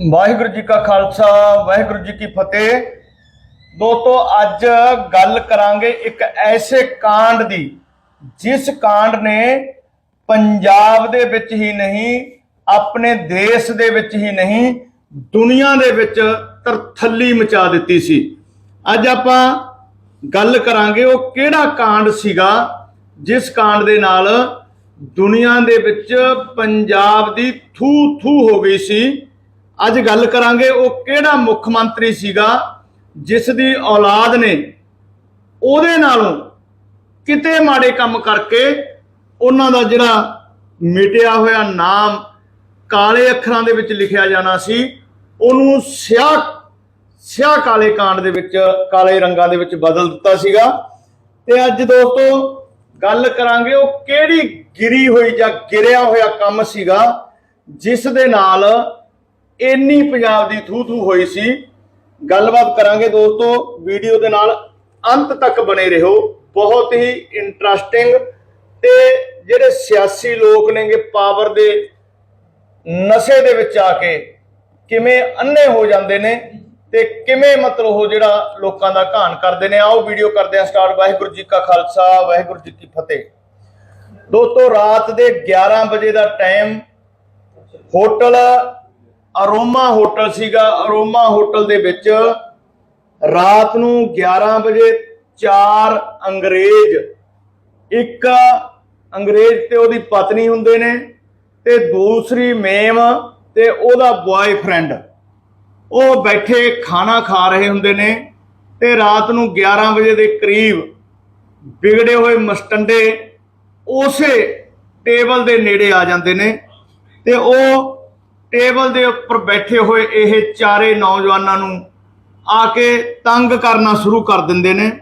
ਵਾਹਿਗੁਰੂ ਜੀ ਕਾ ਖਾਲਸਾ, ਵਾਹਿਗੁਰੂ ਜੀ ਕੀ ਫਤਿਹ। ਦੋਸਤੋ, ਅੱਜ ਗੱਲ ਕਰਾਂਗੇ ਇੱਕ ਐਸੇ ਕਾਂਡ ਦੀ, ਜਿਸ ਕਾਂਡ ਨੇ ਪੰਜਾਬ ਦੇ ਵਿੱਚ ਹੀ ਨਹੀਂ, ਆਪਣੇ ਦੇਸ਼ ਦੇ ਵਿੱਚ ਹੀ ਨਹੀਂ, ਦੁਨੀਆ ਦੇ ਵਿੱਚ ਤਰਥੱਲੀ ਮਚਾ ਦਿੱਤੀ ਸੀ। ਅੱਜ ਆਪਾਂ ਗੱਲ ਕਰਾਂਗੇ ਉਹ ਕਿਹੜਾ ਕਾਂਡ ਸੀਗਾ, ਜਿਸ ਕਾਂਡ ਦੇ ਨਾਲ ਦੁਨੀਆ ਦੇ ਵਿੱਚ ਪੰਜਾਬ ਦੀ ਥੂ ਥੂ ਹੋ ਗਈ ਸੀ। ਅੱਜ ਗੱਲ ਕਰਾਂਗੇ ਉਹ ਕਿਹੜਾ ਮੁੱਖ ਮੰਤਰੀ ਸੀਗਾ, ਜਿਸ ਦੀ ਔਲਾਦ ਨੇ ਉਹਦੇ ਨਾਲੋਂ ਕਿਤੇ ਮਾੜੇ ਕੰਮ ਕਰਕੇ ਉਹਨਾਂ ਦਾ ਜਿਹੜਾ ਮਿਟਿਆ ਹੋਇਆ ਨਾਮ ਕਾਲੇ ਅੱਖਰਾਂ ਦੇ ਵਿੱਚ ਲਿਖਿਆ ਜਾਣਾ ਸੀ, ਉਹਨੂੰ ਸਿਆਹ ਸਿਆਹ ਕਾਲੇ ਕਾਂਡ ਦੇ ਵਿੱਚ, ਕਾਲੇ ਰੰਗਾਂ ਦੇ ਵਿੱਚ ਬਦਲ ਦਿੱਤਾ ਸੀਗਾ। ਤੇ ਅੱਜ ਦੋਸਤੋ ਗੱਲ ਕਰਾਂਗੇ ਉਹ ਕਿਹੜੀ ਗਿਰੀ ਹੋਈ ਜਾਂ ਗਿਰਿਆ ਹੋਇਆ ਕੰਮ ਸੀਗਾ, ਜਿਸ ਦੇ ਨਾਲ ਇੰਨੀ ਪੰਜਾਬ ਦੀ ਥੂ ਥੂ ਹੋਈ ਸੀ। ਗੱਲਬਾਤ ਕਰਾਂਗੇ ਦੋਸਤੋ, ਵੀਡੀਓ ਦੇ ਨਾਲ ਅੰਤ ਤੱਕ ਬਣੇ ਰਹੋ। ਬਹੁਤ ਹੀ ਇੰਟਰਸਟਿੰਗ ਤੇ ਜਿਹੜੇ ਸਿਆਸੀ ਲੋਕ ਨੇਗੇ ਪਾਵਰ ਦੇ ਨਸ਼ੇ ਦੇ ਵਿੱਚ ਆ ਕੇ ਕਿਵੇਂ ਅੰਨੇ ਹੋ ਜਾਂਦੇ ਨੇ ਤੇ ਕਿਵੇਂ ਮਤਲਬ ਉਹ ਜਿਹੜਾ ਲੋਕਾਂ ਦਾ ਘਾਣ ਕਰਦੇ ਨੇ। ਆਓ ਵੀਡੀਓ ਕਰਦੇ ਆ ਸਟਾਰਟ ਵਾਹਿਗੁਰੂ ਜੀ ਕਾ ਖਾਲਸਾ, ਵਾਹਿਗੁਰੂ ਜੀ ਕੀ ਫਤਿਹ। ਦੋਸਤੋ, ਰਾਤ ਦੇ 11 ਵਜੇ ਦਾ ਟਾਈਮ ਹੋਟਲ ਅਰੋਮਾ ਹੋਟਲ ਸੀਗਾ, ਅਰੋਮਾ ਹੋਟਲ ਦੇ ਵਿੱਚ ਰਾਤ ਨੂੰ 11 ਵਜੇ ਚਾਰ ਅੰਗਰੇਜ਼, ਇੱਕ ਅੰਗਰੇਜ਼ ਤੇ ਉਹਦੀ ਪਤਨੀ ਹੁੰਦੇ ਨੇ ਤੇ ਦੂਸਰੀ ਮੇਮ ਤੇ ਉਹਦਾ ਬॉयਫ੍ਰੈਂਡ ਉਹ ਬੈਠੇ ਖਾਣਾ ਖਾ ਰਹੇ ਹੁੰਦੇ ਨੇ ਤੇ ਰਾਤ ਨੂੰ 11 ਵਜੇ ਦੇ ਕਰੀਬ ਵਿਗੜੇ ਹੋਏ ਮਸਟੰਡੇ ਉਸੇ ਟੇਬਲ ਦੇ ਨੇੜੇ ਆ ਜਾਂਦੇ ਨੇ ਤੇ ਉਹ ਟੇਬਲ ਦੇ ਉੱਪਰ ਬੈਠੇ ਹੋਏ ਇਹ ਚਾਰੇ ਨੌਜਵਾਨਾਂ ਨੂੰ ਆ ਕੇ ਤੰਗ ਕਰਨਾ ਸ਼ੁਰੂ ਕਰ ਦਿੰਦੇ ਨੇ।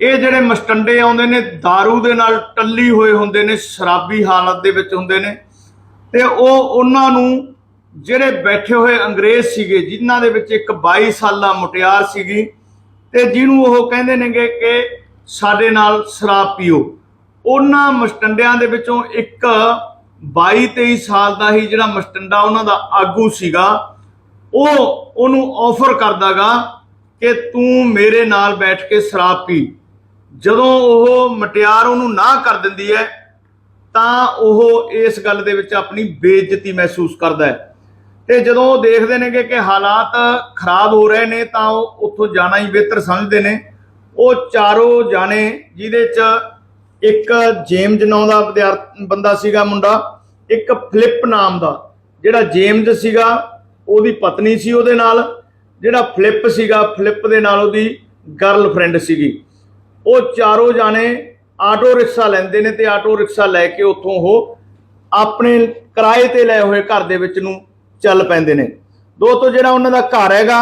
ਇਹ ਜਿਹੜੇ ਮਸਟੰਡੇ ਆਉਂਦੇ ਨੇ, दारू ਦੇ ਨਾਲ ਟੱਲੀ ਹੋਏ ਹੁੰਦੇ ਨੇ, ਸ਼ਰਾਬੀ ਹਾਲਤ ਦੇ ਵਿੱਚ ਹੁੰਦੇ ਨੇ। ਤੇ ਉਹ ਉਹਨਾਂ ਨੂੰ ਜਿਹੜੇ ਬੈਠੇ ਹੋਏ ਅੰਗਰੇਜ਼ ਸੀਗੇ, ਜਿਨ੍ਹਾਂ ਦੇ ਵਿੱਚ ਇੱਕ 22 ਸਾਲਾ ਮੁਟਿਆਰ ਸੀਗੀ, ਤੇ ਜਿਹਨੂੰ ਉਹ ਕਹਿੰਦੇ ਨੇਗੇ ਕਿ ਸਾਡੇ ਨਾਲ ਸ਼ਰਾਬ ਪੀਓ। ਉਹਨਾਂ ਮਸਟੰਡਿਆਂ ਦੇ ਵਿੱਚੋਂ ਇੱਕ 22 23 ਸਾਲ ਦਾ ਹੀ ਜਿਹੜਾ ਮਸਟੰਡਾ ਉਹਨਾਂ ਦਾ ਆਗੂ ਸੀਗਾ, ਉਹ ਉਹਨੂੰ ਆਫਰ ਕਰਦਾਗਾ ਕਿ ਤੂੰ ਮੇਰੇ ਨਾਲ ਬੈਠ ਕੇ ਸ਼ਰਾਬ ਪੀ। ਜਦੋਂ ਉਹ ਮਟਿਆਰ ਉਹਨੂੰ ਨਾ ਕਰ ਦਿੰਦੀ ਹੈ, ਤਾਂ ਉਹ ਇਸ ਗੱਲ ਦੇ ਵਿੱਚ ਆਪਣੀ ਬੇਇੱਜ਼ਤੀ ਮਹਿਸੂਸ ਕਰਦਾ ਹੈ। ਤੇ ਜਦੋਂ ਉਹ ਦੇਖਦੇ ਨੇਗੇ ਕਿ ਹਾਲਾਤ ਖਰਾਬ ਹੋ ਰਹੇ ਨੇ, ਤਾਂ ਉਹ ਉੱਥੋਂ ਜਾਣਾ ਹੀ ਬਿਹਤਰ ਸਮਝਦੇ ਨੇ। ਉਹ ਚਾਰੋਂ ਜਾਣੇ ਜਿਹਦੇ ਚ ਇੱਕ ਜੇਮਜ਼ ਨਾਂ ਦਾ ਵਿਦਿਆਰਥੀ ਬੰਦਾ ਸੀਗਾ ਮੁੰਡਾ, ਇੱਕ ਫਲਿੱਪ ਨਾਮ ਦਾ, ਜਿਹੜਾ ਜੇਮਜ਼ ਸੀਗਾ, ਉਹਦੀ ਪਤਨੀ ਸੀ ਉਹਦੇ ਨਾਲ, ਜਿਹੜਾ ਫਲਿੱਪ ਸੀਗਾ, ਫਲਿੱਪ ਦੇ ਨਾਲ ਉਹਦੀ ਗਰਲਫ੍ਰੈਂਡ ਸੀਗੀ। ਉਹ ਚਾਰੋਂ ਜਾਣੇ ਆਟੋ ਰਿਕਸ਼ਾ ਲੈਂਦੇ ਨੇ ਤੇ ਆਟੋ ਰਿਕਸ਼ਾ ਲੈ ਕੇ ਉੱਥੋਂ ਉਹ ਆਪਣੇ ਕਿਰਾਏ ਤੇ ਲਏ ਹੋਏ ਘਰ ਦੇ ਵਿੱਚ ਨੂੰ ਚੱਲ ਪੈਂਦੇ ਨੇ। ਦੋਸਤੋ, ਜਿਹੜਾ ਉਹਨਾਂ ਦਾ ਘਰ ਹੈਗਾ,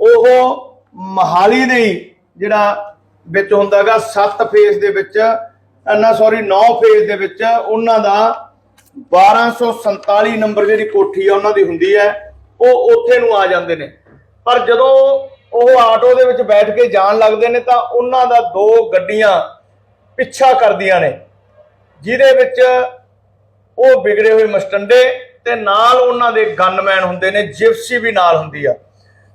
ਉਹ ਮਹਾਲੀ ਦੇ ਹੀ ਜਿਹੜਾ ਵਿੱਚ ਹੁੰਦਾਗਾ ਸੱਤ ਫੇਸ ਦੇ ਵਿੱਚ ਨਾ ਸੌਰੀ 9 ਫੇਜ਼ ਦੇ ਵਿੱਚ ਉਹਨਾਂ ਦਾ 1247 ਨੰਬਰ ਜਿਹੜੀ ਕੋਠੀ ਆ ਉਹਨਾਂ ਦੀ ਹੁੰਦੀ ਹੈ, ਉਹ ਉੱਥੇ ਨੂੰ ਆ ਜਾਂਦੇ ਨੇ। ਪਰ ਜਦੋਂ ਉਹ ਆਟੋ ਦੇ ਵਿੱਚ ਬੈਠ ਕੇ ਜਾਣ ਲੱਗਦੇ ਨੇ, ਤਾਂ ਉਹਨਾਂ ਦਾ ਦੋ ਗੱਡੀਆਂ ਪਿੱਛਾ ਕਰਦੀਆਂ ਨੇ, ਜਿਹਦੇ ਵਿੱਚ ਉਹ ਵਿਗੜੇ ਹੋਏ ਮਸਟੰਡੇ ਤੇ ਨਾਲ ਉਹਨਾਂ ਦੇ ਗਨਮੈਨ ਹੁੰਦੇ ਨੇ ਜਿਪਸੀ ਵੀ ਨਾਲ ਹੁੰਦੀ ਆ।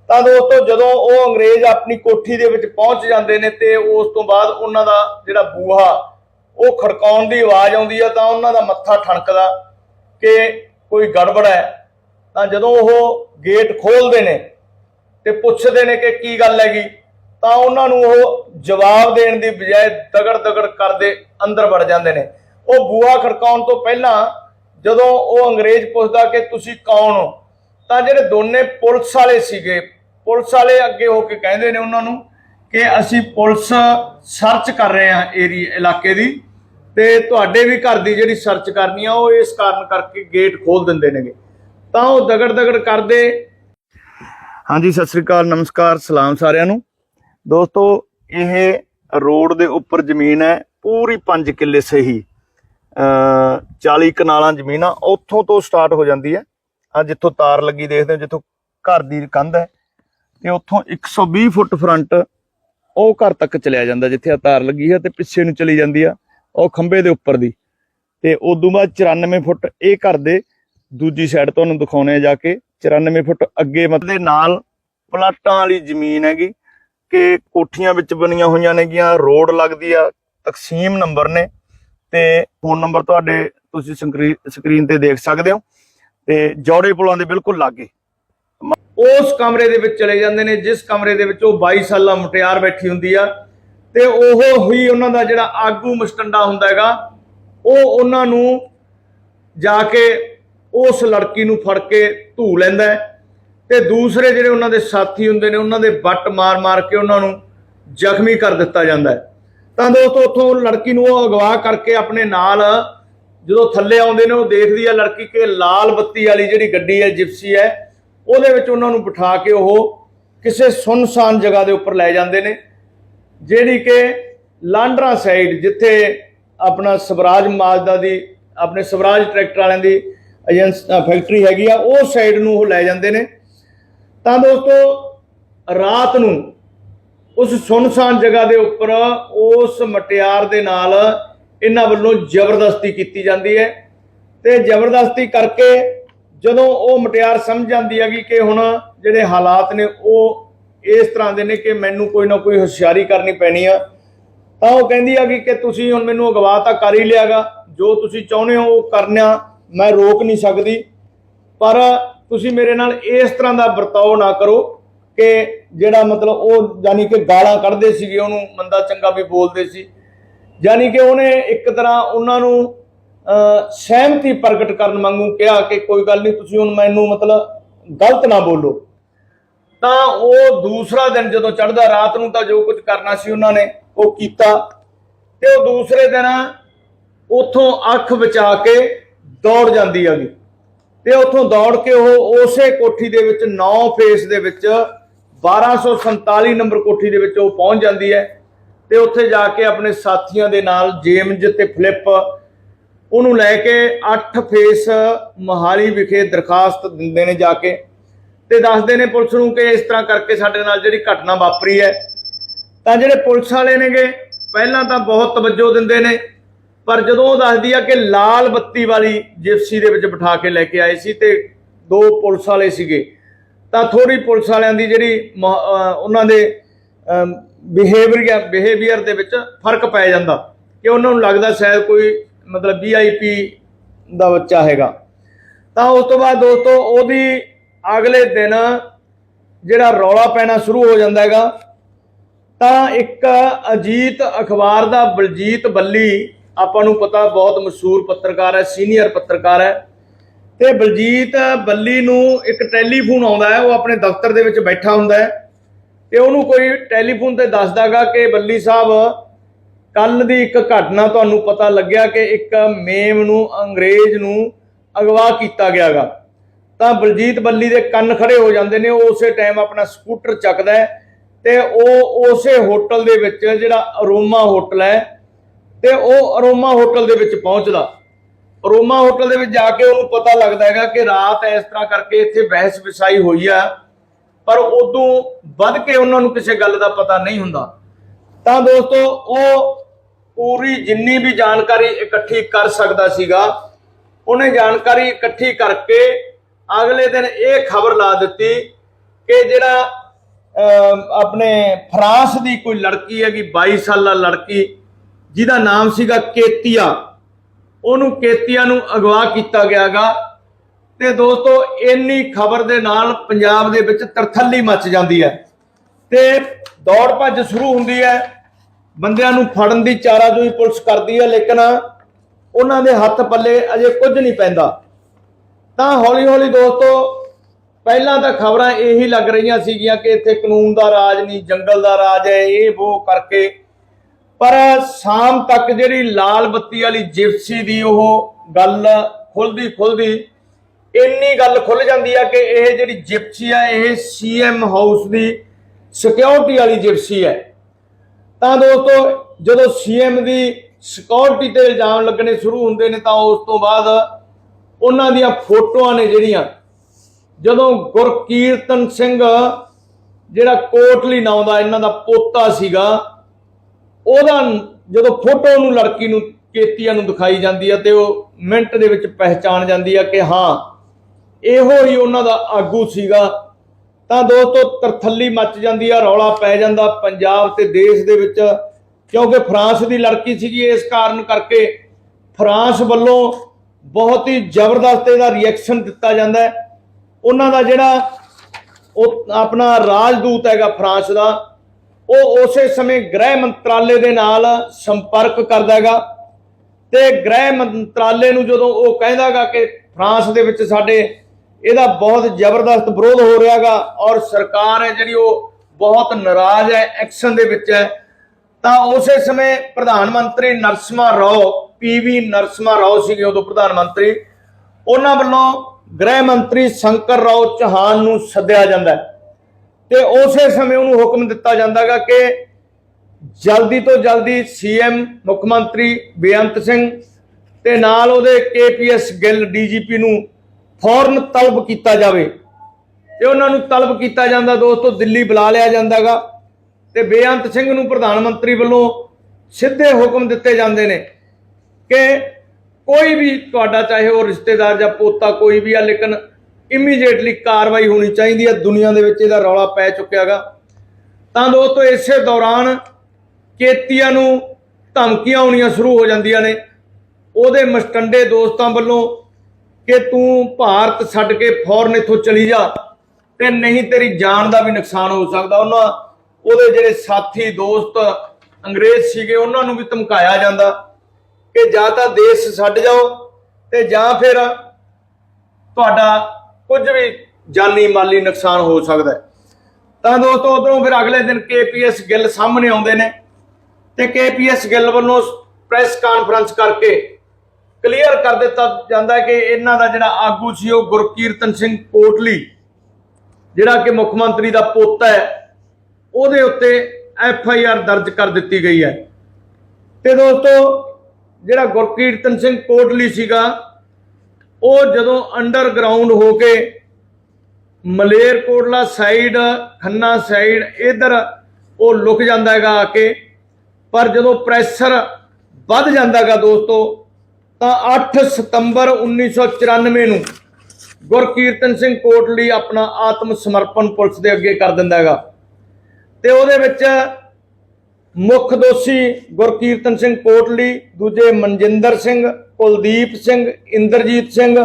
ਤਾਂ ਦੋਸਤੋ, ਜਦੋਂ ਉਹ ਅੰਗਰੇਜ਼ ਆਪਣੀ ਕੋਠੀ ਦੇ ਵਿੱਚ ਪਹੁੰਚ ਜਾਂਦੇ ਨੇ ਤੇ ਉਸ ਤੋਂ ਬਾਅਦ ਉਹਨਾਂ ਦਾ ਜਿਹੜਾ ਬੂਹਾ ਉਹ ਖੜਕਾਉਣ ਦੀ ਆਵਾਜ਼ ਆਉਂਦੀ ਆ ਤਾਂ ਉਹਨਾਂ ਦਾ ਮੱਥਾ ਠਣਕਦਾ ਕਿ ਕੋਈ ਗੜਬੜ ਹੈ। ਤਾਂ ਜਦੋਂ ਉਹ ਗੇਟ ਖੋਲਦੇ ਨੇ ਤੇ ਪੁੱਛਦੇ ਨੇ ਕਿ ਕੀ ਗੱਲ ਹੈਗੀ, ਤਾਂ ਉਹਨਾਂ ਨੂੰ ਉਹ ਜਵਾਬ ਦੇਣ ਦੀ ਬਜਾਏ ਦਗੜ ਦਗੜ ਕਰਦੇ ਅੰਦਰ ਵੜ ਜਾਂਦੇ ਨੇ। ਉਹ ਬੂਹਾ ਖੜਕਾਉਣ ਤੋਂ ਪਹਿਲਾਂ ਜਦੋਂ ਉਹ ਅੰਗਰੇਜ਼ ਪੁੱਛਦਾ ਕਿ ਤੁਸੀਂ ਕੌਣ ਹੋ, ਤਾਂ ਜਿਹੜੇ ਦੋਨੇ ਪੁਲਿਸ ਵਾਲੇ ਸੀਗੇ, ਪੁਲਿਸ ਵਾਲੇ ਅੱਗੇ ਹੋ ਕੇ ਕਹਿੰਦੇ ਨੇ ਉਹਨਾਂ ਨੂੰ ਕਿ ਅਸੀਂ ਪੁਲਿਸ ਸਰਚ ਕਰ ਰਹੇ ਹਾਂ ਏਰੀਆ ਇਲਾਕੇ ਦੀ। ਤੇ ਤੁਹਾਡੇ ਵੀ ਘਰ ਦੀ ਜਿਹੜੀ ਸਰਚ ਕਰਨੀ ਆ, ਉਹ ਇਸ ਕਾਰਨ ਕਰਕੇ ਗੇਟ ਖੋਲ ਦਿੰਦੇ ਨੇਗੇ। ਤਾਂ ਉਹ ਦਗੜ ਦਗੜ ਕਰਦੇ। ਹਾਂਜੀ, ਸਤਿ ਸ੍ਰੀ ਅਕਾਲ, ਨਮਸਕਾਰ, ਸਲਾਮ ਸਾਰਿਆਂ ਨੂੰ। ਦੋਸਤੋ, ਇਹ ਰੋਡ ਦੇ ਉੱਪਰ ਜ਼ਮੀਨ ਹੈ, ਪੂਰੀ 5 ਕਿੱਲੇ ਸਹੀ। ਅ 40 ਕਨਾਲਾਂ ਜ਼ਮੀਨ ਆ, ਉੱਥੋਂ ਤੋਂ ਸਟਾਰਟ ਹੋ ਜਾਂਦੀ ਹੈ। ਆ ਜਿੱਥੋਂ ਤਾਰ ਲੱਗੀ ਦੇਖਦੇ ਹੋ, ਜਿੱਥੋਂ ਘਰ ਦੀ ਕੰਧ ਹੈ। ਤੇ ਉੱਥੋਂ 120 ਫੁੱਟ ਫਰੰਟ ਉਹ ਘਰ ਤੱਕ ਚਲਿਆ ਜਾਂਦਾ, ਜਿੱਥੇ ਆ ਤਾਰ ਲੱਗੀ ਹੈ ਤੇ ਪਿੱਛੇ ਨੂੰ ਚਲੀ ਜਾਂਦੀ ਆ। ਉਹ ਖੰਭੇ ਦੇ ਉੱਪਰ ਦੀ। ਤੇ ਉਦੋਂ ਬਾਅਦ 94 ਫੁੱਟ ਇਹ ਘਰ ਦੇ ਦੂਜੀ ਸਾਈਡ ਤੁਹਾਨੂੰ ਦਿਖਾਉਣੇ ਜਾ ਕੇ। 94 ਫੁੱਟ ਅੱਗੇ ਮਤਲਬ ਦੇ ਨਾਲ ਪਲਾਟਾਂ ਵਾਲੀ ਜ਼ਮੀਨ ਹੈਗੀ ਕਿ ਕੋਠੀਆਂ ਵਿੱਚ ਬਣੀਆਂ ਹੋਈਆਂ ਨੇਗੀਆਂ, ਰੋਡ ਲੱਗਦੀ ਆ, ਤਕਸੀਮ ਨੰਬਰ ਨੇ। ਤੇ ਫੋਨ ਨੰਬਰ ਤੁਹਾਡੇ ਤੁਸੀਂ ਸਕਰੀ- ਸਕਰੀਨ ਤੇ ਦੇਖ ਸਕਦੇ ਹੋ। ਤੇ ਜੌੜੇ ਪੁਲਾਂ ਦੇ ਬਿਲਕੁਲ ਲਾਗੇ। ਉਸ ਕਮਰੇ ਦੇ ਵਿੱਚ ਚਲੇ ਜਾਂਦੇ ਨੇ, ਜਿਸ ਕਮਰੇ ਦੇ ਵਿੱਚ ਉਹ 22 ਸਾਲਾ ਮੁਟਿਆਰ ਬੈਠੀ ਹੁੰਦੀ ਆ। ਤੇ ਉਹ ਹੀ ਉਹਨਾਂ ਦਾ ਜਿਹੜਾ ਆਗੂ ਮਸਟੰਡਾ ਹੁੰਦਾ ਹੈਗਾ, ਉਹ ਉਹਨਾਂ ਨੂੰ ਜਾ ਕੇ ਉਸ ਲੜਕੀ ਨੂੰ ਫੜ ਕੇ ਧੂ ਲੈਂਦਾ ਤੇ ਦੂਸਰੇ ਜਿਹੜੇ ਉਹਨਾਂ ਦੇ ਸਾਥੀ ਹੁੰਦੇ ਨੇ, ਉਹਨਾਂ ਦੇ ਵੱਟ ਮਾਰ-ਮਾਰ ਕੇ ਉਹਨਾਂ ਨੂੰ ਜ਼ਖਮੀ ਕਰ ਦਿੱਤਾ ਜਾਂਦਾ ਹੈ। ਤਾਂ ਦੋਸਤੋ, ਉੱਥੋਂ ਲੜਕੀ ਨੂੰ ਉਹ ਅਗਵਾ ਕਰਕੇ ਆਪਣੇ ਨਾਲ ਜਦੋਂ ਥੱਲੇ ਆਉਂਦੇ ਨੇ, ਉਹ ਦੇਖਦੀ ਹੈ ਲੜਕੀ ਕਿ ਲਾਲ ਬੱਤੀ ਵਾਲੀ ਜਿਹੜੀ ਗੱਡੀ ਹੈ, ਜਿਪਸੀ ਹੈ, ਉਹਦੇ ਵਿੱਚ ਉਹਨਾਂ ਨੂੰ ਬਿਠਾ ਕੇ ਉਹ ਕਿਸੇ ਸੁਨਸਾਨ ਜਗ੍ਹਾ ਦੇ ਉੱਪਰ ਲੈ ਜਾਂਦੇ ਨੇ। ਜਿਹੜੀ ਕਿ ਲਾਂਡਰਾ ਸਾਈਡ ਜਿੱਥੇ ਆਪਣਾ ਸਵਰਾਜ ਮਾਜਦਾ ਦੀ, ਆਪਣੇ ਸਵਰਾਜ ਟਰੈਕਟਰ ਵਾਲਿਆਂ ਦੀ ਏਜੰਸ ਫੈਕਟਰੀ ਹੈਗੀ ਆ, ਉਹ ਸਾਈਡ ਨੂੰ ਉਹ ਲੈ ਜਾਂਦੇ ਨੇ। ਤਾਂ ਦੋਸਤੋ, ਰਾਤ ਨੂੰ ਉਸ ਸੁਨਸਾਨ ਜਗ੍ਹਾ ਦੇ ਉੱਪਰ ਉਸ ਮਟਿਆਰ ਦੇ ਨਾਲ ਇਹਨਾਂ ਵੱਲੋਂ ਜ਼ਬਰਦਸਤੀ ਕੀਤੀ ਜਾਂਦੀ ਹੈ। ਤੇ ਜ਼ਬਰਦਸਤੀ ਕਰਕੇ ਜਦੋਂ ਉਹ ਮਟਿਆਰ ਸਮਝ ਜਾਂਦੀ ਹੈਗੀ ਕਿ ਹੁਣ ਜਿਹੜੇ ਹਾਲਾਤ ਨੇ, ਉਹ ਇਸ ਤਰ੍ਹਾਂ ਦੇ ਨੇ ਕਿ ਮੈਨੂੰ ਕੋਈ ਨਾ ਕੋਈ ਹੁਸ਼ਿਆਰੀ ਕਰਨੀ ਪੈਣੀ ਆ। ਤਾਂ ਉਹ ਕਹਿੰਦੀ ਆ ਕਿ ਤੁਸੀਂ ਹੁਣ ਮੈਨੂੰ ਅਗਵਾ ਤਾਂ ਕਰ ਹੀ ਲਿਆਗਾ। ਜੋ ਤੁਸੀਂ ਚਾਹੁੰਦੇ ਹੋ ਉਹ ਕਰਨਾ ਮੈਂ ਰੋਕ ਨਹੀਂ ਸਕਦੀ। ਪਰ ਤੁਸੀਂ ਮੇਰੇ ਨਾਲ ਇਸ ਤਰ੍ਹਾਂ ਦਾ ਵਰਤਾਓ ਨਾ ਕਰੋ ਕਿ ਜਿਹੜਾ ਮਤਲਬ ਉਹ ਯਾਨੀ ਕਿ ਗਾਲਾਂ ਕੱਢਦੇ ਸੀਗੇ ਉਹਨੂੰ ਮੰਦਾ ਚੰਗਾ ਵੀ ਬੋਲਦੇ ਸੀ। ਯਾਨੀ ਕਿ ਉਹਨੇ ਇੱਕ ਤਰ੍ਹਾਂ ਉਹਨਾਂ ਨੂੰ ਅਹ, ਸਹਿਮਤੀ ਪ੍ਰਗਟ ਕਰਨ ਵਾਂਗੂ ਕਿਹਾ ਕਿ ਕੋਈ ਗੱਲ ਨਹੀਂ ਤੁਸੀਂ ਹੁਣ ਮੈਨੂੰ ਮਤਲਬ ਗਲਤ ਨਾ ਬੋਲੋ। ਤਾਂ ਉਹ ਦੂਸਰਾ ਦਿਨ ਜਦੋਂ ਚੜ੍ਹਦਾ, ਰਾਤ ਨੂੰ ਤਾਂ ਜੋ ਕੁਝ ਕਰਨਾ ਸੀ ਉਹਨਾਂ ਨੇ, ਉਹ ਕੀਤਾ। ਤੇ ਉਹ ਦੂਸਰੇ ਦਿਨ ਉਥੋਂ ਅੱਖ ਬਚਾ ਕੇ ਦੌੜ ਜਾਂਦੀ ਹੈਗੀ। ਤੇ ਉਥੋਂ ਦੌੜ ਕੇ ਉਹ ਉਸੇ ਕੋਠੀ ਦੇ ਵਿੱਚ 9 ਫੇਸ ਦੇ ਵਿੱਚ 1247 ਨੰਬਰ ਕੋਠੀ ਦੇ ਵਿੱਚ ਉਹ ਪਹੁੰਚ ਜਾਂਦੀ ਹੈ। ਤੇ ਉੱਥੇ ਜਾ ਕੇ ਆਪਣੇ ਸਾਥੀਆਂ ਦੇ ਨਾਲ ਜੇਮਜ ਤੇ ਫਲਿੱਪ, ਉਹਨੂੰ ਲੈ ਕੇ 8 ਫੇਸ ਮੋਹਾਲੀ ਵਿਖੇ ਦਰਖਾਸਤ ਦਿੰਦੇ ਨੇ ਜਾ ਕੇ। ਤੇ ਦੱਸਦੇ ਨੇ ਪੁਲਿਸ ਨੂੰ ਕਿ ਇਸ ਤਰ੍ਹਾਂ ਕਰਕੇ ਸਾਡੇ ਨਾਲ ਜਿਹੜੀ ਘਟਨਾ ਵਾਪਰੀ ਹੈ। ਤਾਂ ਜਿਹੜੇ ਪੁਲਿਸ ਵਾਲੇ ਨੇਗੇ, ਪਹਿਲਾਂ ਤਾਂ ਬਹੁਤ ਤਵੱਜੋ ਦਿੰਦੇ ਨੇ, ਪਰ ਜਦੋਂ ਉਹ ਦੱਸਦੀ ਆ ਕਿ ਲਾਲ ਬੱਤੀ ਵਾਲੀ ਜਿਪਸੀ ਦੇ ਵਿੱਚ ਬਿਠਾ ਕੇ ਲੈ ਕੇ ਆਏ ਸੀ ਤੇ ਦੋ ਪੁਲਿਸ ਵਾਲੇ ਸੀਗੇ, ਤਾਂ ਥੋੜੀ ਪੁਲਿਸ ਵਾਲਿਆਂ ਦੀ ਜਿਹੜੀ ਮ- ਉਹਨਾਂ ਦੇ ਬਿਹੇਵੀਅਰ ਬਿਹੇਵੀਅਰ ਦੇ ਵਿੱਚ ਫ਼ਰਕ ਪੈ ਜਾਂਦਾ ਕਿ ਉਹਨਾਂ ਨੂੰ ਲੱਗਦਾ ਸ਼ਾਇਦ ਕੋਈ ਮਤਲਬ ਵੀਆਈਪੀ ਦਾ ਬੱਚਾ ਹੈਗਾ। ਤਾਂ ਉਸ ਤੋਂ ਬਾਅਦ ਦੋਸਤੋ ਉਹਦੀ ਅਗਲੇ ਦਿਨ ਜਿਹੜਾ ਰੌਲਾ ਪੈਣਾ ਸ਼ੁਰੂ ਹੋ ਜਾਂਦਾ ਹੈਗਾ, ਤਾਂ ਇੱਕ ਅਜੀਤ ਅਖਬਾਰ ਦਾ ਬਲਜੀਤ ਬੱਲੀ, ਆਪਾਂ ਨੂੰ ਪਤਾ ਬਹੁਤ ਮਸ਼ਹੂਰ ਪੱਤਰਕਾਰ ਹੈ, ਸੀਨੀਅਰ ਪੱਤਰਕਾਰ ਹੈ, ਤੇ ਬਲਜੀਤ ਬੱਲੀ ਨੂੰ ਇੱਕ ਟੈਲੀਫੋਨ ਆਉਂਦਾ ਹੈ, ਉਹ ਆਪਣੇ ਦਫ਼ਤਰ ਦੇ ਵਿੱਚ ਬੈਠਾ ਹੁੰਦਾ ਹੈ, ਤੇ ਉਹਨੂੰ ਕੋਈ ਟੈਲੀਫੋਨ ਤੇ ਦੱਸਦਾਗਾ ਕਿ ਬੱਲੀ ਸਾਹਿਬ ਕੱਲ ਦੀ ਇੱਕ ਘਟਨਾ ਤੁਹਾਨੂੰ ਪਤਾ ਲੱਗਿਆ ਕਿ ਇੱਕ ਮੇਮ ਨੂੰ, ਅੰਗਰੇਜ਼ ਨੂੰ ਅਗਵਾ ਕੀਤਾ ਗਿਆਗਾ ਤਾਂ ਬਲਜੀਤ ਬੱਲੀ ਦੇ ਕੰਨ ਖੜੇ ਹੋ ਜਾਂਦੇ ਨੇ, ਉਹ ਉਸੇ ਟਾਈਮ ਆਪਣਾ ਸਕੂਟਰ ਚੱਕਦਾ ਹੈ ਤੇ ਉਹ ਉਸੇ ਹੋਟਲ ਦੇ ਵਿੱਚ ਜਿਹੜਾ ਅਰੋਮਾ ਹੋਟਲ ਹੈ, ਤੇ ਉਹ ਅਰੋਮਾ ਹੋਟਲ ਦੇ ਵਿੱਚ ਪਹੁੰਚਦਾ। ਅਰੋਮਾ ਹੋਟਲ ਦੇ ਵਿੱਚ ਜਾ ਕੇ ਉਹਨੂੰ ਪਤਾ ਲੱਗਦਾ ਹੈਗਾ ਕਿ ਰਾਤ ਇਸ ਤਰ੍ਹਾਂ ਕਰਕੇ ਇੱਥੇ ਬਹਿਸ ਵਿਸਾਈ ਹੋਈ ਆ, ਪਰ ਉਦੋਂ ਵੱਧ ਕੇ ਉਹਨਾਂ ਨੂੰ ਕਿਸੇ ਗੱਲ ਦਾ ਪਤਾ ਨਹੀਂ ਹੁੰਦਾ। ਤਾਂ ਦੋਸਤੋ, ਉਹ ਪੂਰੀ ਜਿੰਨੀ ਵੀ ਜਾਣਕਾਰੀ ਇਕੱਠੀ ਕਰ ਸਕਦਾ ਸੀਗਾ, ਉਹਨੇ ਜਾਣਕਾਰੀ ਇਕੱਠੀ ਕਰਕੇ ਅਗਲੇ ਦਿਨ ਇਹ ਖਬਰ ਲਾ ਦਿੱਤੀ ਕਿ ਜਿਹੜਾ ਅਮ, ਆਪਣੇ ਫਰਾਂਸ ਦੀ ਕੋਈ ਲੜਕੀ ਹੈਗੀ 22 ਸਾਲਾ ਲੜਕੀ ਜਿਹਦਾ ਨਾਮ ਸੀਗਾ ਕੇਤੀਆ ਉਹਨੂੰ ਕੇਤੀਆ ਨੂੰ ਅਗਵਾ ਕੀਤਾ ਗਿਆਗਾ। ਤੇ ਦੋਸਤੋ ਇੰਨੀ ਖਬਰ ਦੇ ਨਾਲ ਪੰਜਾਬ ਦੇ ਵਿੱਚ ਤਰਥੱਲੀ ਮਚ ਜਾਂਦੀ ਹੈ। ਤੇ ਦੌੜ ਭੱਜ ਸ਼ੁਰੂ ਹੁੰਦੀ ਹੈ। ਬੰਦਿਆਂ ਨੂੰ ਫੜਨ ਦੀ ਚਾਰਾਜੋਈ ਪੁਲਿਸ ਕਰਦੀ ਹੈ ਲੇਕਿਨ ਉਹਨਾਂ ਦੇ ਹੱਥ ਪੱਲੇ ਅਜੇ ਕੁਝ ਨਹੀਂ ਪੈਂਦਾ। ਤਾਂ ਹੌਲੀ ਹੌਲੀ ਦੋਸਤੋ, ਪਹਿਲਾਂ ਤਾਂ ਖਬਰਾਂ ਇਹੀ ਲੱਗ ਰਹੀਆਂ ਸੀਗੀਆਂ ਕਿ ਇੱਥੇ ਕਾਨੂੰਨ ਦਾ ਰਾਜ ਨਹੀਂ, ਜੰਗਲ ਦਾ ਰਾਜ ਹੈ, ਇਹ ਉਹ ਕਰਕੇ। ਪਰ ਸ਼ਾਮ ਤੱਕ ਜਿਹੜੀ ਲਾਲ ਬੱਤੀ ਵਾਲੀ ਜਿਪਸੀ ਦੀ ਉਹ ਗੱਲ ਖੁੱਲਦੀ ਖੁੱਲਦੀ ਇੰਨੀ ਗੱਲ ਖੁੱਲ ਜਾਂਦੀ ਆ ਕਿ ਇਹ ਜਿਹੜੀ ਜਿਪਸੀ ਆ, ਇਹ ਸੀਐਮ ਹਾਊਸ ਦੀ ਸਿਕਿਉਰਿਟੀ ਵਾਲੀ ਜਿਪਸੀ ਹੈ। ਤਾਂ ਦੋਸਤੋ, ਜਦੋਂ ਸੀਐਮ ਦੀ ਸਿਕਿਉਰਿਟੀ ਤੇ ਇਲਜ਼ਾਮ ਲੱਗਣੇ ਸ਼ੁਰੂ ਹੁੰਦੇ ਨੇ ਤਾਂ ਉਸ ਤੋਂ ਬਾਅਦ ਉਹਨਾਂ ਦੀਆਂ ਫੋਟੋਆਂ ਨੇ ਜਿਹੜੀਆਂ। ਜਦੋਂ ਗੁਰਕੀਰਤਨ ਸਿੰਘ, ਜਿਹੜਾ ਕੋਟਲੀ ਨਾਂ ਦਾ ਇਹਨਾਂ ਦਾ ਪੋਤਾ ਸੀਗਾ, ਉਹਦਾ ਜਦੋਂ ਫੋਟੋ ਨੂੰ ਲੜਕੀ ਨੂੰ ਕੇਤੀਆਂ ਨੂੰ ਦਿਖਾਈ ਜਾਂਦੀ ਹੈ ਤੇ ਉਹ ਮਿੰਟ ਦੇ ਵਿੱਚ ਪਹਿਚਾਨ ਜਾਂਦੀ ਹੈ ਕਿ ਹਾਂ, ਇਹੋ ਹੀ ਉਹਨਾਂ ਦਾ ਆਗੂ ਸੀਗਾ। ਤਾਂ ਦੋਸਤੋ, ਤਰਥੱਲੀ ਮੱਚ ਜਾਂਦੀ ਆ, ਰੌਲਾ ਪੈ ਜਾਂਦਾ ਪੰਜਾਬ ਤੇ ਦੇਸ਼ ਦੇ ਵਿੱਚ, ਕਿਉਂਕਿ ਫਰਾਂਸ ਦੀ ਲੜਕੀ ਸੀਗੀ। ਇਸ ਕਾਰਨ ਕਰਕੇ ਫਰਾਂਸ ਵੱਲੋਂ ਬਹੁਤ ਹੀ ਜ਼ਬਰਦਸਤ ਇਹਦਾ ਰਿਐਕਸ਼ਨ ਦਿੱਤਾ ਜਾਂਦਾ ਹੈ। ਉਹਨਾਂ ਦਾ ਜਿਹੜਾ ਉਹ ਆਪਣਾ ਰਾਜਦੂਤ ਹੈਗਾ ਫਰਾਂਸ ਦਾ, ਉਹ ਉਸੇ ਸਮੇਂ ਗ੍ਰਹਿ ਮੰਤਰਾਲੇ ਦੇ ਨਾਲ ਸੰਪਰਕ ਕਰਦਾ ਹੈਗਾ ਤੇ ਗ੍ਰਹਿ ਮੰਤਰਾਲੇ ਨੂੰ ਜਦੋਂ ਉਹ ਕਹਿੰਦਾਗਾ ਕਿ ਫਰਾਂਸ ਦੇ ਵਿੱਚ ਸਾਡੇ ਇਹਦਾ ਬਹੁਤ ਜ਼ਬਰਦਸਤ ਵਿਰੋਧ ਹੋ ਰਿਹਾਗਾ ਔਰ ਸਰਕਾਰ ਹੈ ਜਿਹੜੀ ਉਹ ਬਹੁਤ ਨਾਰਾਜ਼ ਹੈ ਐਕਸ਼ਨ ਦੇ ਵਿੱਚ ਹੈ, ਤਾਂ ਉਸੇ ਸਮੇਂ ਪ੍ਰਧਾਨ ਮੰਤਰੀ ਨਰਸਿਮਹਾ ਰਾਓ ਪੀਵੀ ਨਰਸਿਮਹਾ ਰਾਓ ਸੀਗੇ ਉਦੋਂ ਪ੍ਰਧਾਨ ਮੰਤਰੀ। ਉਹਨਾਂ ਵੱਲੋਂ ਗ੍ਰਹਿ ਮੰਤਰੀ ਸ਼ੰਕਰ ਰਾਓ ਚੌਹਾਨ ਨੂੰ ਸੱਦਿਆ ਜਾਂਦਾ ਤੇ ਉਸੇ ਸਮੇਂ ਉਹਨੂੰ ਹੁਕਮ ਦਿੱਤਾ ਜਾਂਦਾਗਾ ਕਿ ਜਲਦੀ ਤੋਂ ਜਲਦੀ ਸੀਐਮ ਮੁੱਖ ਮੰਤਰੀ ਬੇਅੰਤ ਸਿੰਘ ਤੇ ਨਾਲ ਉਹਦੇ ਕੇਪੀਐਸ ਗਿੱਲ ਡੀਜੀਪੀ ਨੂੰ ਫੌਰਨ ਤਲਬ ਕੀਤਾ ਜਾਵੇ। ਤੇ ਉਹਨਾਂ ਨੂੰ ਤਲਬ ਕੀਤਾ ਜਾਂਦਾ ਦੋਸਤੋ ਦਿੱਲੀ ਬੁਲਾ ਲਿਆ ਜਾਂਦਾਗਾ। ਤੇ ਬੇਅੰਤ ਸਿੰਘ ਨੂੰ ਪ੍ਰਧਾਨ ਮੰਤਰੀ ਵੱਲੋਂ ਸਿੱਧੇ ਹੁਕਮ ਦਿੱਤੇ ਜਾਂਦੇ ਨੇ। ਕਿ ਕੋਈ ਵੀ ਤੁਹਾਡਾ ਚਾਹੇ ਉਹ ਰਿਸ਼ਤੇਦਾਰ ਜਾਂ ਪੋਤਾ ਕੋਈ ਵੀ ਆ, ਲੇਕਿਨ ਇਮੀਡੀਏਟਲੀ ਕਾਰਵਾਈ ਹੋਣੀ ਚਾਹੀਦੀ ਹੈ ਦੁਨੀਆ ਦੇ ਵਿੱਚ ਇਹਦਾ ਰੌਲਾ ਪੈ ਚੁੱਕਿਆਗਾ। ਤਾਂ ਦੋਸਤੋ, ਇਸੇ ਦੌਰਾਨ ਕੇਤੀਆ ਨੂੰ ਧਮਕੀਆਂ ਆਉਣੀਆਂ ਸ਼ੁਰੂ ਹੋ ਜਾਂਦੀਆਂ ਨੇ। ਉਹਦੇ ਮਸਟੰਡੇ ਦੋਸਤਾਂ ਵੱਲੋਂ ਕਿ ਤੂੰ ਭਾਰਤ ਛੱਡ ਕੇ ਫੌਰਨ ਇੱਥੋਂ ਚਲੀ ਜਾ ਤੇ ਨਹੀਂ ਤੇਰੀ ਜਾਨ ਦਾ ਵੀ ਨੁਕਸਾਨ ਹੋ ਸਕਦਾ। ਉਹਨਾਂ ਉਹਦੇ ਜਿਹੜੇ ਸਾਥੀ ਦੋਸਤ ਅੰਗਰੇਜ਼ ਸੀਗੇ, ਉਹਨਾਂ ਨੂੰ ਵੀ ਧਮਕਾਇਆ ਜਾਂਦਾ। ਕਿ ਜਾਂ ਤਾਂ ਦੇਸ਼ ਛੱਡ ਜਾਓ ਤੇ ਜਾਂ ਫਿਰ ਤੁਹਾਡਾ ਕੁਝ ਵੀ ਜਾਨੀ ਮਾਲੀ ਨੁਕਸਾਨ ਹੋ ਸਕਦਾ ਹੈ। ਤਾਂ ਦੋਸਤੋ, ਉਧਰੋਂ ਫਿਰ ਅਗਲੇ ਦਿਨ ਕੇਪੀਐਸ ਗਿੱਲ ਸਾਹਮਣੇ ਆਉਂਦੇ ਨੇ ਤੇ ਕੇਪੀਐਸ ਗਿੱਲ ਵੱਲੋਂ ਪ੍ਰੈਸ ਕਾਨਫਰੰਸ ਕਰਕੇ ਕਲੀਅਰ ਕਰ ਦਿੱਤਾ ਜਾਂਦਾ ਕਿ ਇਹਨਾਂ ਦਾ ਜਿਹੜਾ ਆਗੂ ਸੀ ਉਹ ਗੁਰਕੀਰਤਨ ਸਿੰਘ ਕੋਟਲੀ, ਜਿਹੜਾ ਕਿ ਮੁੱਖ ਮੰਤਰੀ ਦਾ ਪੋਤਾ ਹੈ, ਉਹਦੇ ਉੱਤੇ ਐਫ ਆਈ ਆਰ ਦਰਜ ਕਰ ਦਿੱਤੀ ਗਈ ਹੈ। ਤੇ ਦੋਸਤੋ ਜਿਹੜਾ ਗੁਰਕੀਰਤਨ ਸਿੰਘ ਕੋਟਲੀ ਸੀਗਾ, ਉਹ ਜਦੋਂ ਅੰਡਰਗਰਾਉਂਡ ਹੋ ਕੇ ਮਲੇਰਕੋਟਲਾ ਸਾਈਡ ਖੰਨਾ ਸਾਈਡ ਇਧਰ ਉਹ ਲੁਕ ਜਾਂਦਾ ਹੈਗਾ ਆ ਕੇ, ਪਰ ਜਦੋਂ ਪ੍ਰੈਸ਼ਰ ਵੱਧ ਜਾਂਦਾ ਹੈਗਾ ਦੋਸਤੋ, ਤਾਂ 8 ਸਤੰਬਰ 1994 ਨੂੰ ਗੁਰਕੀਰਤਨ ਸਿੰਘ ਕੋਟਲੀ ਆਪਣਾ ਆਤਮ ਸਮਰਪਣ ਪੁਲਿਸ ਦੇ ਅੱਗੇ ਕਰ ਦਿੰਦਾ ਹੈਗਾ। ਤੇ ਉਹਦੇ ਵਿੱਚ ਮੁੱਖ ਦੋਸ਼ੀ ਗੁਰਕੀਰਤਨ ਸਿੰਘ ਕੋਟਲੀ, ਦੂਜੇ ਮਨਜਿੰਦਰ ਸਿੰਘ, ਕੁਲਦੀਪ ਸਿੰਘ, ਇੰਦਰਜੀਤ ਸਿੰਘ,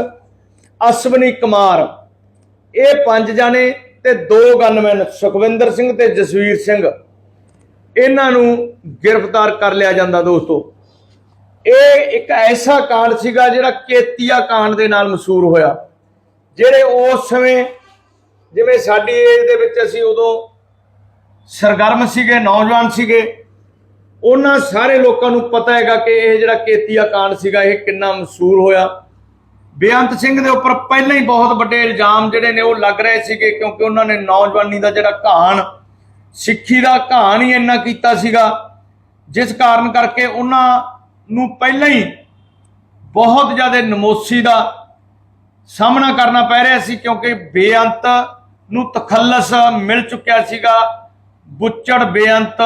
ਅਸ਼ਵਨੀ ਕੁਮਾਰ। ਇਹ ਪੰਜ ਜਾਣੇ ਤੇ ਦੋ ਗਨਮੈਨ, ਸੁਖਵਿੰਦਰ ਸਿੰਘ ਤੇ ਜਸਵੀਰ ਸਿੰਘ। ਇਹਨਾਂ ਨੂੰ ਗ੍ਰਿਫਤਾਰ ਕਰ ਲਿਆ ਜਾਂਦਾ ਦੋਸਤੋ। ਇਹ ਇੱਕ ਐਸਾ ਕਾਂਡ ਸੀਗਾ ਜਿਹੜਾ ਕੇਤੀਆ ਕਾਂਡ ਦੇ ਨਾਲ ਮਸ਼ਹੂਰ ਹੋਇਆ। ਜਿਹੜੇ ਉਸ ਸਮੇਂ, ਜਿਵੇਂ ਸਾਡੀ ਏਜ ਦੇ ਵਿੱਚ ਅਸੀਂ ਉਦੋਂ ਸਰਗਰਮ ਸੀਗੇ, ਨੌਜਵਾਨ ਸੀਗੇ। ਉਹਨਾਂ ਸਾਰੇ ਲੋਕਾਂ ਨੂੰ ਪਤਾ ਹੈਗਾ ਕਿ ਇਹ ਜਿਹੜਾ ਕੇਤੀਆ ਕਾਂਡ ਸੀਗਾ, ਇਹ ਕਿੰਨਾ ਮਸ਼ਹੂਰ ਹੋਇਆ। ਬੇਅੰਤ ਸਿੰਘ ਦੇ ਉੱਪਰ ਪਹਿਲਾਂ ਹੀ ਬਹੁਤ ਵੱਡੇ ਇਲਜ਼ਾਮ ਜਿਹੜੇ ਨੇ, ਉਹ ਲੱਗ ਰਹੇ ਸੀਗੇ ਕਿਉਂਕਿ ਉਹਨਾਂ ਨੇ ਨੌਜਵਾਨੀ ਦਾ ਜਿਹੜਾ ਘਾਣ, ਸਿੱਖੀ ਦਾ ਘਾਣ ਹੀ ਇੰਨਾ ਕੀਤਾ ਸੀਗਾ। ਜਿਸ ਕਾਰਨ ਕਰਕੇ ਉਹਨਾਂ ਨੂੰ ਪਹਿਲਾਂ ਹੀ ਬਹੁਤ ਜ਼ਿਆਦਾ ਨਮੋਸੀ ਦਾ ਸਾਹਮਣਾ ਕਰਨਾ ਪੈ ਰਿਹਾ ਸੀ ਕਿਉਂਕਿ ਬੇਅੰਤ ਨੂੰ ਤਖੱਲਸ ਮਿਲ ਚੁੱਕਿਆ ਸੀਗਾ। ਬੁੱਚੜ ਬੇਅੰਤ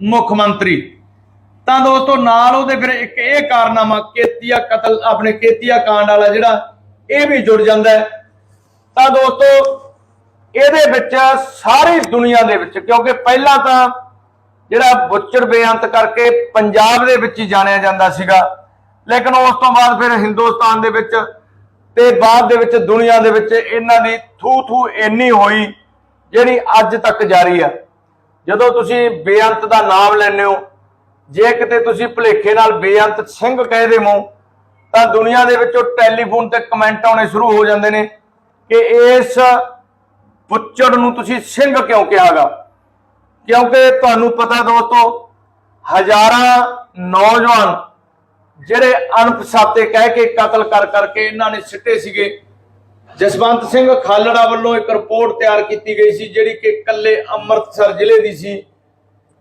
ਮੁੱਖ ਮੰਤਰੀ। ਤਾਂ ਦੋਸਤੋ, ਨਾਲ ਉਹਦੇ ਫਿਰ ਇੱਕ ਇਹ ਕਾਰਨਾਮਾ, ਕੇਤੀਆ ਕਤਲ, ਆਪਣੇ ਕੇਤੀਆ ਕਾਂਡ ਵਾਲਾ ਜਿਹੜਾ, ਇਹ ਵੀ ਜੁੜ ਜਾਂਦਾ ਹੈ। ਤਾਂ ਦੋਸਤੋ, ਇਹਦੇ ਵਿੱਚ ਸਾਰੀ ਦੁਨੀਆ ਦੇ ਵਿੱਚ, ਕਿਉਂਕਿ ਪਹਿਲਾਂ ਤਾਂ ਜਿਹੜਾ ਬੁੱਚੜ ਬੇਅੰਤ ਕਰਕੇ ਪੰਜਾਬ ਦੇ ਵਿੱਚ ਹੀ ਜਾਣਿਆ ਜਾਂਦਾ ਸੀਗਾ, ਲੇਕਿਨ ਉਸ ਤੋਂ ਬਾਅਦ ਫਿਰ ਹਿੰਦੁਸਤਾਨ ਦੇ ਵਿੱਚ ਤੇ ਬਾਅਦ ਦੇ ਵਿੱਚ ਦੁਨੀਆ ਦੇ ਵਿੱਚ ਇਹਨਾਂ ਦੀ ਥੂ ਥੂ ਇੰਨੀ ਹੋਈ, ਜਿਹੜੀ ਅੱਜ ਤੱਕ ਜਾਰੀ ਆ। ਜਦੋਂ ਤੁਸੀਂ ਬੇਅੰਤ ਦਾ ਨਾਮ ਲੈਂਦੇ ਹੋ, ਜੇ ਕਿਤੇ ਤੁਸੀਂ ਭੁਲੇਖੇ ਨਾਲ ਬੇਅੰਤ ਸਿੰਘ ਕਹਿ ਦੇਵੋ ਤਾਂ ਦੁਨੀਆ ਦੇ ਵਿੱਚੋਂ ਟੈਲੀਫੋਨ ਤੇ ਕਮੈਂਟ ਆਉਣੇ ਸ਼ੁਰੂ ਹੋ ਜਾਂਦੇ ਨੇ ਕਿ ਇਸ ਬੁੱਚੜ ਨੂੰ ਤੁਸੀਂ ਸਿੰਘ ਕਿਉਂ ਕਿਹਾਗਾ? ਕਿਉਂਕਿ ਤੁਹਾਨੂੰ ਪਤਾ ਦੋਸਤੋ, ਹਜ਼ਾਰਾਂ ਨੌਜਵਾਨ ਜਿਹੜੇ ਅਣਪਛਾਤੇ ਕਹਿ ਕੇ ਕਤਲ ਕਰ ਕਰਕੇ ਇਹਨਾਂ ਨੇ ਸਿੱਟੇ ਸੀਗੇ ਜਸਵੰਤ ਸਿੰਘ ਖਾਲੜਾ ਵੱਲੋਂ ਇੱਕ ਰਿਪੋਰਟ ਤਿਆਰ ਕੀਤੀ ਗਈ ਸੀ, ਜਿਹੜੀ ਕਿ ਕੱਲੇ ਅੰਮ੍ਰਿਤਸਰ ਜ਼ਿਲ੍ਹੇ ਦੀ ਸੀ,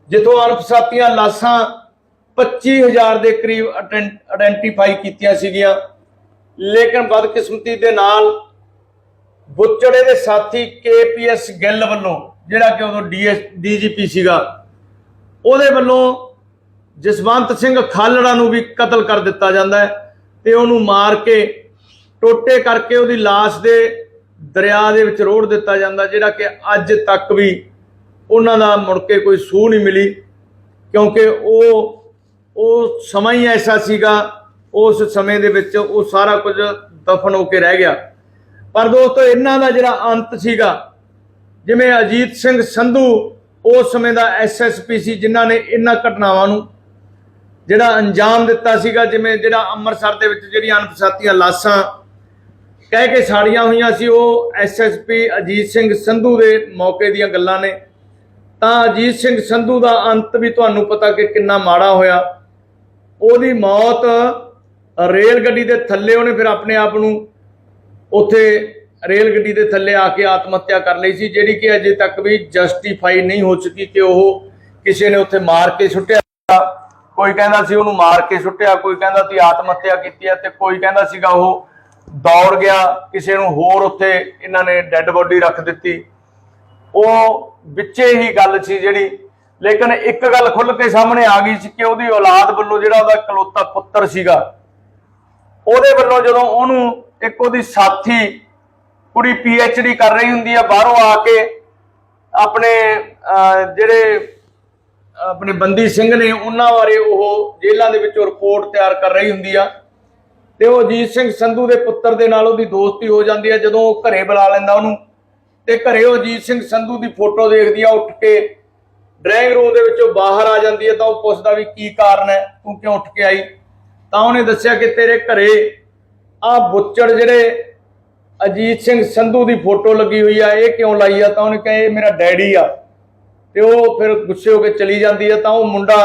ਜਿੱਥੋਂ ਅਣਪਛਾਤੀਆਂ ਲਾਸ਼ਾਂ 25000 ਦੇ ਕਰੀਬ ਆਇਡੈਂਟੀਫਾਈ ਕੀਤੀਆਂ ਸੀਗੀਆਂ। ਲੇਕਿਨ ਬਦਕਿਸਮਤੀ ਦੇ ਨਾਲ ਬੁੱਚੜੇ ਦੇ ਸਾਥੀ ਕੇਪੀਐਸ ਗਿੱਲ ਵੱਲੋਂ, ਜਿਹੜਾ ਕਿ ਉਦੋਂ ਡੀਐਸ ਡੀਜੀਪੀ ਸੀਗਾ, ਉਹਦੇ ਵੱਲੋਂ ਜਸਵੰਤ ਸਿੰਘ ਖਾਲੜਾ ਨੂੰ ਵੀ ਕਤਲ ਕਰ ਦਿੱਤਾ ਜਾਂਦਾ ਹੈ ਤੇ ਉਹਨੂੰ ਮਾਰ ਕੇ ਟੋਟੇ ਕਰਕੇ ਉਹਦੀ ਲਾਸ਼ ਦੇ ਦਰਿਆ ਦੇ ਵਿੱਚ ਰੋੜ ਦਿੱਤਾ ਜਾਂਦਾ, ਜਿਹੜਾ ਕਿ ਅੱਜ ਤੱਕ ਵੀ ਉਹਨਾਂ ਦਾ ਮੁੜ ਕੇ ਕੋਈ ਸੂਹ ਨਹੀਂ ਮਿਲੀ, ਕਿਉਂਕਿ ਉਹ ਉਹ ਸਮਾਂ ਹੀ ਐਸਾ ਸੀਗਾ, ਉਸ ਸਮੇਂ ਦੇ ਵਿੱਚ ਉਹ ਸਾਰਾ ਕੁਝ ਦਫਨ ਹੋ ਕੇ ਰਹਿ ਗਿਆ। ਪਰ ਦੋਸਤੋ, ਇਹਨਾਂ ਦਾ ਜਿਹੜਾ ਅੰਤ ਸੀਗਾ, ਜਿਵੇਂ ਅਜੀਤ ਸਿੰਘ ਸੰਧੂ ਉਸ ਸਮੇਂ ਦਾ ਐਸਐਸਪੀ ਸੀ, ਜਿਨ੍ਹਾਂ ਨੇ ਇਹਨਾਂ ਘਟਨਾਵਾਂ ਨੂੰ ਜਿਹੜਾ ਅੰਜਾਮ ਦਿੱਤਾ ਸੀਗਾ, ਜਿਵੇਂ ਜਿਹੜਾ ਅੰਮ੍ਰਿਤਸਰ ਦੇ ਵਿੱਚ ਜਿਹੜੀਆਂ ਅਣਪਛਾਤੀਆਂ ਲਾਸ਼ਾਂ ਕਹਿ ਕੇ ਸਾੜੀਆਂ ਹੋਈਆਂ ਸੀ, ਉਹ ਐਸਐਸਪੀ ਅਜੀਤ ਸਿੰਘ ਸੰਧੂ ਦੇ ਮੌਕੇ ਦੀਆਂ ਗੱਲਾਂ ਨੇ। ਤਾਂ ਅਜੀਤ ਸਿੰਘ ਸੰਧੂ ਦਾ ਅੰਤ ਵੀ ਤੁਹਾਨੂੰ ਪਤਾ ਕਿ ਕਿੰਨਾ ਮਾੜਾ ਹੋਇਆ। ਉਹਦੀ ਮੌਤ ਰੇਲ ਗੱਡੀ ਦੇ ਥੱਲੇ, ਉਹਨੇ ਫਿਰ ਆਪਣੇ ਆਪ ਨੂੰ ਉੱਥੇ ਰੇਲ ਗੱਡੀ ਦੇ ਥੱਲੇ ਆ ਕੇ ਆਤਮ ਹੱਤਿਆ ਕਰ ਲਈ ਸੀ, ਜਿਹੜੀ ਕਿ ਅਜੇ ਤੱਕ ਵੀ ਜਸਟੀਫਾਈ ਨਹੀਂ ਹੋ ਚੁੱਕੀ ਕਿ ਉਹ ਕਿਸੇ ਨੇ ਉੱਥੇ ਮਾਰ ਕੇ ਸੁੱਟਿਆ। ਕੋਈ ਕਹਿੰਦਾ ਸੀ ਉਹਨੂੰ ਮਾਰ ਕੇ ਸੁੱਟਿਆ, ਕੋਈ ਕਹਿੰਦਾ ਸੀ ਆਤਮ ਹੱਤਿਆ ਕੀਤੀ ਹੈ ਤੇ ਕੋਈ ਕਹਿੰਦਾ ਸੀਗਾ ਉਹ ਦੌੜ ਗਿਆ ਕਿਸੇ ਨੂੰ ਹੋਰ ਉੱਥੇ ਇਹਨਾਂ ਨੇ ਡੈੱਡ ਬੋਡੀ ਰੱਖ ਦਿੱਤੀ। ਉਹ ਵਿੱਚੇ ਹੀ ਗੱਲ ਸੀ ਜਿਹੜੀ ਲੇਕਿਨ ਇੱਕ ਗੱਲ ਖੁੱਲ ਕੇ ਸਾਹਮਣੇ ਆ ਗਈ ਸੀ ਕਿ ਉਹਦੀ ਔਲਾਦ ਵੱਲੋਂ ਜਿਹੜਾ ਉਹਦਾ ਇਕਲੌਤਾ ਪੁੱਤਰ ਸੀਗਾ ਉਹਦੇ ਵੱਲੋਂ ਜਦੋਂ ਉਹਨੂੰ ਇੱਕ ਉਹਦੀ ਸਾਥੀ ਕੁੜੀ ਡੀ ਕਰ ਰਹੀ ਹੁੰਦੀ ਆ ਬਾਹਰੋਂ ਆ ਕੇ ਆਪਣੇ ਅਹ, ਜਿਹੜੇ ਆਪਣੇ ਬੰਦੀ ਸਿੰਘ ਨੇ ਉਹਨਾਂ ਬਾਰੇ ਉਹ ਜੇਲ੍ਹਾਂ ਦੇ ਵਿੱਚੋਂ ਰਿਪੋਰਟ ਤਿਆਰ ਕਰ ਰਹੀ ਹੁੰਦੀ ਆ। ਤੇ ਉਹ ਅਜੀਤ ਸਿੰਘ ਸੰਧੂ ਦੇ ਪੁੱਤਰ ਦੇ ਨਾਲ ਉਹਦੀ ਦੋਸਤੀ ਹੋ ਜਾਂਦੀ ਹੈ, ਜਦੋਂ ਉਹ ਘਰੇ ਬੁਲਾ ਲੈਂਦਾ ਉਹਨੂੰ। ਤੇ ਘਰੇ ਉਹ ਅਜੀਤ ਸਿੰਘ ਸੰਧੂ ਦੀ ਫੋਟੋ ਦੇਖਦੀ ਆ ਉੱਠ ਕੇ। ਡਰਾਇੰਗ ਰੂਮ ਦੇ ਵਿੱਚੋਂ ਬਾਹਰ ਆ ਜਾਂਦੀ ਹੈ, ਤਾਂ ਉਹ ਪੁੱਛਦਾ ਵੀ ਕੀ ਕਾਰਨ ਹੈ, ਤੂੰ ਕਿਉਂ ਉੱਠ ਕੇ ਆਈ? ਤਾਂ ਉਹਨੇ ਦੱਸਿਆ ਕਿ ਤੇਰੇ ਘਰੇ ਆ ਬੁੱਚੜ ਜਿਹੜੇ ਅਜੀਤ ਸਿੰਘ ਸੰਧੂ ਦੀ ਫੋਟੋ ਲੱਗੀ ਹੋਈ ਆ, ਇਹ ਕਿਉਂ ਲਾਈ ਆ? ਤਾਂ ਉਹਨੇ ਕਿਹਾ, ਇਹ ਮੇਰਾ ਡੈਡੀ ਆ। ਤੇ ਉਹ ਫਿਰ ਗੁੱਸੇ ਹੋ ਕੇ ਚਲੀ ਜਾਂਦੀ ਹੈ ਤਾਂ ਉਹ ਮੁੰਡਾ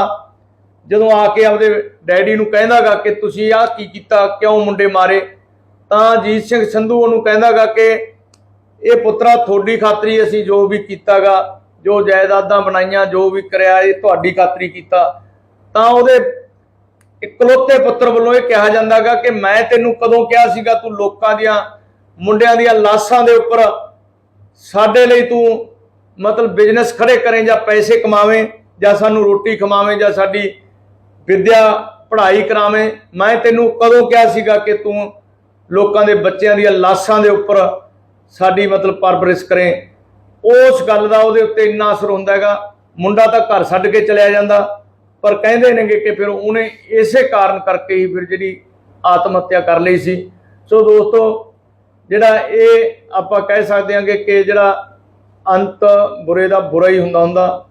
ਜਦੋਂ ਆ ਕੇ ਆਪਦੇ ਡੈਡੀ ਨੂੰ ਕਹਿੰਦਾਗਾ ਕਿ ਤੁਸੀਂ ਆਹ ਕੀ ਕੀਤਾ, ਕਿਉਂ ਮੁੰਡੇ ਮਾਰੇ? ਤਾਂ ਅਜੀਤ ਸਿੰਘ ਸੰਧੂ ਉਹਨੂੰ ਕਹਿੰਦਾਗਾ ਕਿ ਇਹ ਪੁੱਤਰਾ ਤੁਹਾਡੀ ਖਾਤਰੀ ਅਸੀਂ ਜੋ ਵੀ ਕੀਤਾਗਾ, ਜੋ ਜਾਇਦਾਦਾਂ ਬਣਾਈਆਂ, ਜੋ ਵੀ ਕਰਿਆ, ਇਹ ਤੁਹਾਡੀ ਖਾਤਰੀ ਕੀਤਾ। ਤਾਂ ਉਹਦੇ ਇਕਲੌਤੇ ਪੁੱਤਰ ਵੱਲੋਂ ਇਹ ਕਿਹਾ ਜਾਂਦਾਗਾ ਕਿ ਮੈਂ ਤੈਨੂੰ ਕਦੋਂ ਕਿਹਾ ਸੀਗਾ, ਤੂੰ ਲੋਕਾਂ ਦੀਆਂ, ਮੁੰਡਿਆਂ ਦੀਆਂ ਲਾਸ਼ਾਂ ਦੇ ਉੱਪਰ ਸਾਡੇ ਲਈ ਤੂੰ ਮਤਲਬ ਬਿਜ਼ਨਸ ਖੜੇ ਕਰੇ ਜਾਂ ਪੈਸੇ ਕਮਾਵੇਂ ਜਾਂ ਸਾਨੂੰ ਰੋਟੀ ਖਵਾਵੇਂ ਜਾਂ ਸਾਡੀ ਵਿੱਦਿਆ ਪੜ੍ਹਾਈ ਕਰਾਵੇਂ। ਮੈਂ ਤੈਨੂੰ ਕਦੋਂ ਕਿਹਾ ਸੀਗਾ ਕਿ ਤੂੰ ਲੋਕਾਂ ਦੇ ਬੱਚਿਆਂ ਦੀਆਂ ਲਾਸ਼ਾਂ ਦੇ ਉੱਪਰ ਸਾਡੀ ਮਤਲਬ ਪਰਵਰਿਸ਼ ਕਰੇ। ਉਸ ਗੱਲ ਦਾ ਉਹਦੇ ਉੱਤੇ ਇੰਨਾ ਅਸਰ ਹੁੰਦਾ ਹੈਗਾ। ਮੁੰਡਾ ਤਾਂ ਘਰ ਛੱਡ ਕੇ ਚਲਿਆ ਜਾਂਦਾ। ਪਰ ਕਹਿੰਦੇ ਨੇਗੇ ਕਿ ਫਿਰ ਉਹਨੇ ਇਸੇ ਕਾਰਨ ਕਰਕੇ ਹੀ ਫਿਰ ਜਿਹੜੀ ਆਤਮ ਹੱਤਿਆ ਕਰ ਲਈ ਸੀ। ਸੋ ਦੋਸਤੋ, ਜਿਹੜਾ ਇਹ ਆਪਾਂ ਕਹਿ ਸਕਦੇ ਹਾਂ ਕਿ ਜਿਹੜਾ ਅੰਤ ਬੁਰੇ ਦਾ ਬੁਰਾ ਹੀ ਹੁੰਦਾ ਹੁੰਦਾ।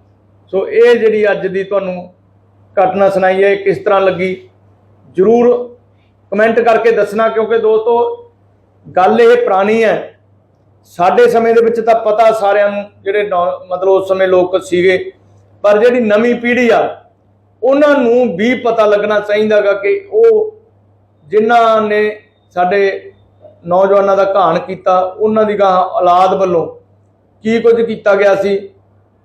ਸੋ ਇਹ ਜਿਹੜੀ ਅੱਜ ਦੀ ਤੁਹਾਨੂੰ ਘਟਨਾ ਸੁਣਾਈ ਹੈ ਕਿਸ ਤਰ੍ਹਾਂ ਲੱਗੀ? ਜਰੂਰ ਕਮੈਂਟ ਕਰਕੇ ਦੱਸਣਾ, ਕਿਉਂਕਿ ਦੋਸਤੋ, ਗੱਲ ਇਹ ਪੁਰਾਣੀ ਹੈ। ਸਾਡੇ ਸਮੇਂ ਦੇ ਵਿੱਚ ਤਾਂ ਪਤਾ ਸਾਰਿਆਂ ਨੂੰ, ਜਿਹੜੇ ਨੌ- ਮਤਲਬ ਉਸ ਸਮੇਂ ਲੋਕ ਸੀਗੇ, ਪਰ ਜਿਹੜੀ ਨਵੀਂ ਪੀੜ੍ਹੀ ਆ, ਉਹਨਾਂ ਨੂੰ ਵੀ ਪਤਾ ਲੱਗਣਾ ਚਾਹੀਦਾਗਾ ਕਿ ਉਹ ਜਿਨ੍ਹਾਂ ਨੇ ਸਾਡੇ ਨੌਜਵਾਨਾਂ ਦਾ ਘਾਣ ਕੀਤਾ, ਉਹਨਾਂ ਦੀ ਗਾਂ ਔਲਾਦ ਵੱਲੋਂ ਕੀ ਕੁਝ ਕੀਤਾ ਗਿਆ ਸੀ।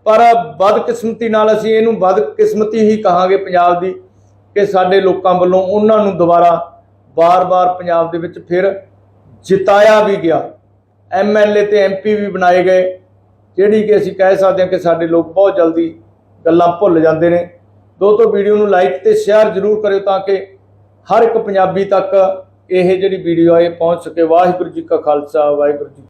ਪਰ ਬਦਕਿਸਮਤੀ ਨਾਲ ਅਸੀਂ ਇਹਨੂੰ ਬਦਕਿਸਮਤੀ ਹੀ ਕਹਾਂਗੇ ਪੰਜਾਬ ਦੀ ਕਿ ਸਾਡੇ ਲੋਕਾਂ ਵੱਲੋਂ ਉਹਨਾਂ ਨੂੰ ਦੁਬਾਰਾ ਬਾਰ-ਬਾਰ ਪੰਜਾਬ ਦੇ ਵਿੱਚ ਫਿਰ ਜਿਤਾਇਆ ਵੀ ਗਿਆ। ਐਮਐਲਏ ਤੇ ਐਮਪੀ ਵੀ ਬਣਾਏ ਗਏ, ਜਿਹੜੀ ਕਿ ਅਸੀਂ ਕਹਿ ਸਕਦੇ ਹਾਂ ਕਿ ਸਾਡੇ ਲੋਕ ਬਹੁਤ ਜਲਦੀ ਗੱਲਾਂ ਭੁੱਲ ਜਾਂਦੇ ਨੇ। ਦੋਸਤੋ ਵੀਡੀਓ ਨੂੰ ਲਾਈਕ ਤੇ ਸ਼ੇਅਰ ਜ਼ਰੂਰ ਕਰਿਓ ਤਾਂ ਕਿ ਹਰ ਇੱਕ ਪੰਜਾਬੀ ਤੱਕ ਇਹ ਜਿਹੜੀ ਵੀਡੀਓ ਆ ਇਹ ਪਹੁੰਚ ਸਕੇ। ਵਾਹਿਗੁਰੂ ਜੀ ਕਾ ਖਾਲਸਾ, ਵਾਹਿਗੁਰੂ ਜੀ